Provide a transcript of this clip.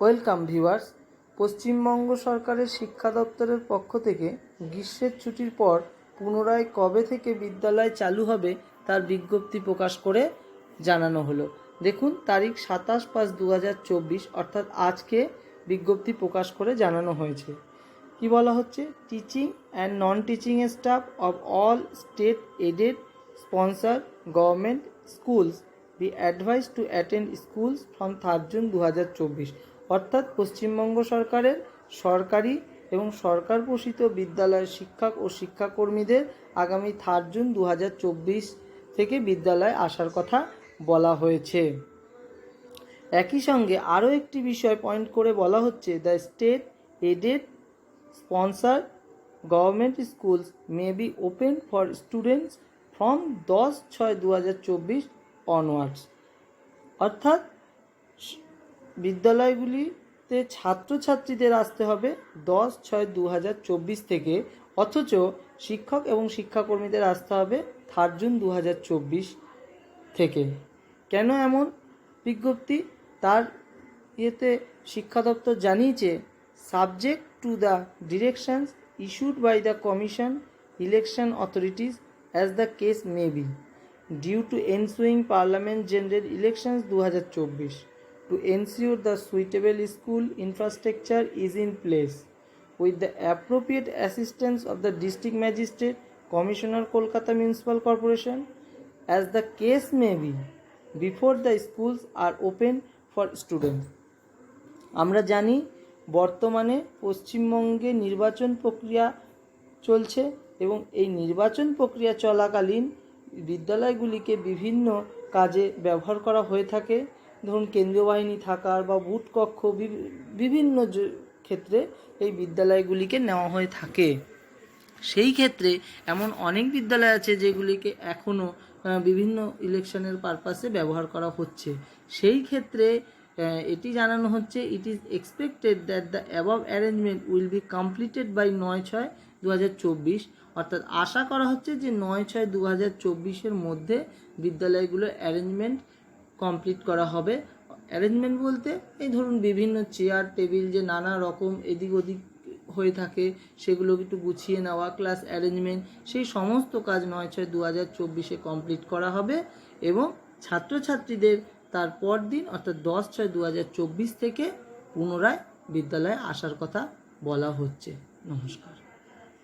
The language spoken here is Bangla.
ওয়েলকাম ভিউয়ার্স, পশ্চিমবঙ্গ সরকারের শিক্ষা দপ্তরের পক্ষ থেকে গ্রীষ্মের ছুটির পর পুনরায় কবে থেকে বিদ্যালয় চালু হবে তার বিজ্ঞপ্তি প্রকাশ করে জানানো হলো। দেখুন, তারিখ সাতাশ পাঁচ দু হাজার চব্বিশ, অর্থাৎ আজকে বিজ্ঞপ্তি প্রকাশ করে জানানো হয়েছে। কি বলা হচ্ছে? Teaching and non teaching staff of all state aided sponsored government schools be advised to attend schools from third June দু হাজার চব্বিশ। অর্থাৎ পশ্চিমবঙ্গ সরকারের সরকারি এবং সরকার পোষিত বিদ্যালয়ের শিক্ষক ও শিক্ষাকর্মীদের আগামী থার্ড জুন দু হাজার চব্বিশ থেকে বিদ্যালয়ে আসার কথা বলা হয়েছে। একই সঙ্গে আরও একটি বিষয় পয়েন্ট করে বলা হচ্ছে the state aided sponsored government schools may be open for students from দশ ছয় দু হাজার চব্বিশ অনওয়ার্ডস অর্থাৎ বিদ্যালয়গুলিতে ছাত্রছাত্রীদের আসতে হবে দশ ছয় দু হাজার চব্বিশ থেকে। অথচ শিক্ষক এবং শিক্ষাকর্মীদের আসতে হবে থার্ড জুন দু হাজার চব্বিশ থেকে। কেন এমন বিজ্ঞপ্তি? তার ইয়েতে শিক্ষা দপ্তর জানিয়েছে, subject to the directions the commission the authorities as the case may be due to ensuing parliament general elections দু হাজার চব্বিশ। to ensure the suitable school infrastructure is in place. With the appropriate assistance of the district magistrate, commissioner Kolkata Municipal Corporation, as the case may be, before the schools are open for students. আমরা জানি বর্তমানে পশ্চিমবঙ্গে নির্বাচন প্রক্রিয়া চলছে এবং এই নির্বাচন প্রক্রিয়া চলাকালীন বিদ্যালয়গুলিকে বিভিন্ন কাজে ব্যবহার করা হয়ে থাকে ধরুন কেন্দ্রীয় বাহিনী থাকার বা বুট কক্ষ বিভিন্ন ক্ষেত্রে এই বিদ্যালয়গুলিকে নেওয়া হয়ে থাকে। সেই ক্ষেত্রে এমন অনেক বিদ্যালয় আছে যেগুলিকে এখনও বিভিন্ন ইলেকশনের পারপাসে ব্যবহার করা হচ্ছে। সেই ক্ষেত্রে এটি জানানো হচ্ছে it is expected that the above arrangement will be completed by নয় ছয় দু অর্থাৎ আশা করা হচ্ছে যে নয় ছয় দু হাজার মধ্যে বিদ্যালয়গুলোর অ্যারেঞ্জমেন্ট কমপ্লিট করা হবে। অ্যারেঞ্জমেন্ট বলতে, এই ধরুন বিভিন্ন চেয়ার টেবিল যে নানা রকম এদিক ওদিক হয়ে থাকে, সেগুলো একটু গুছিয়ে নেওয়া ক্লাস অ্যারেঞ্জমেন্ট সেই সমস্ত কাজ নয় ছয় দু হাজার চব্বিশে কমপ্লিট করা হবে এবং ছাত্রছাত্রীদের তার পর দিন অর্থাৎ দশ ছয় দু হাজার চব্বিশ থেকে পুনরায় বিদ্যালয়ে আসার কথা বলা হচ্ছে। নমস্কার।